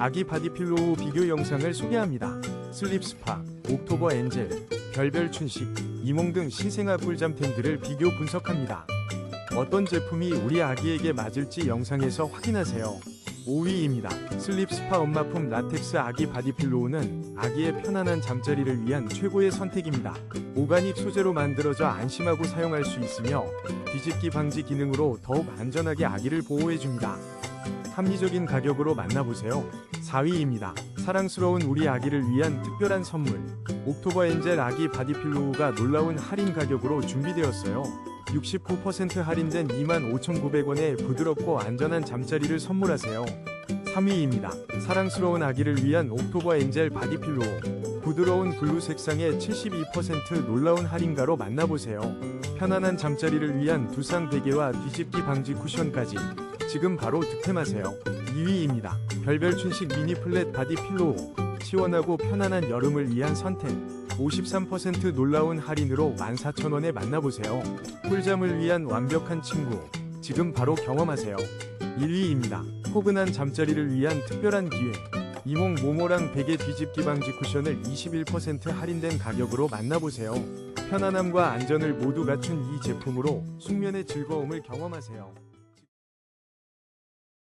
아기 바디필로우 비교 영상을 소개합니다. 슬립 스파, 옥토버 엔젤, 별별 춘식, 이몽 등 신생아 꿀잠템들을 비교 분석합니다. 어떤 제품이 우리 아기에게 맞을지 영상에서 확인하세요. 5위입니다. 슬립 스파 엄마품 라텍스 아기 바디필로우는 아기의 편안한 잠자리를 위한 최고의 선택입니다. 오가닉 소재로 만들어져 안심하고 사용할 수 있으며 뒤집기 방지 기능으로 더욱 안전하게 아기를 보호해줍니다. 합리적인 가격으로 만나보세요. 4위입니다. 사랑스러운 우리 아기를 위한 특별한 선물. 옥토버 엔젤 아기 바디필로우가 놀라운 할인 가격으로 준비되었어요. 69% 할인된 25,900원에 부드럽고 안전한 잠자리를 선물하세요. 3위입니다. 사랑스러운 아기를 위한 옥토버 엔젤 바디필로우. 부드러운 블루 색상의 72% 놀라운 할인가로 만나보세요. 편안한 잠자리를 위한 두상 베개와 뒤집기 방지 쿠션까지 지금 바로 득템하세요. 2위입니다. 별별 춘식 미니 플랫 바디 필로우. 시원하고 편안한 여름을 위한 선택. 53% 놀라운 할인으로 14,000원에 만나보세요. 꿀잠을 위한 완벽한 친구. 지금 바로 경험하세요. 1위입니다. 포근한 잠자리를 위한 특별한 기회. 이몽 모모랑 베개 뒤집기 방지 쿠션을 21% 할인된 가격으로 만나보세요. 편안함과 안전을 모두 갖춘 이 제품으로 숙면의 즐거움을 경험하세요.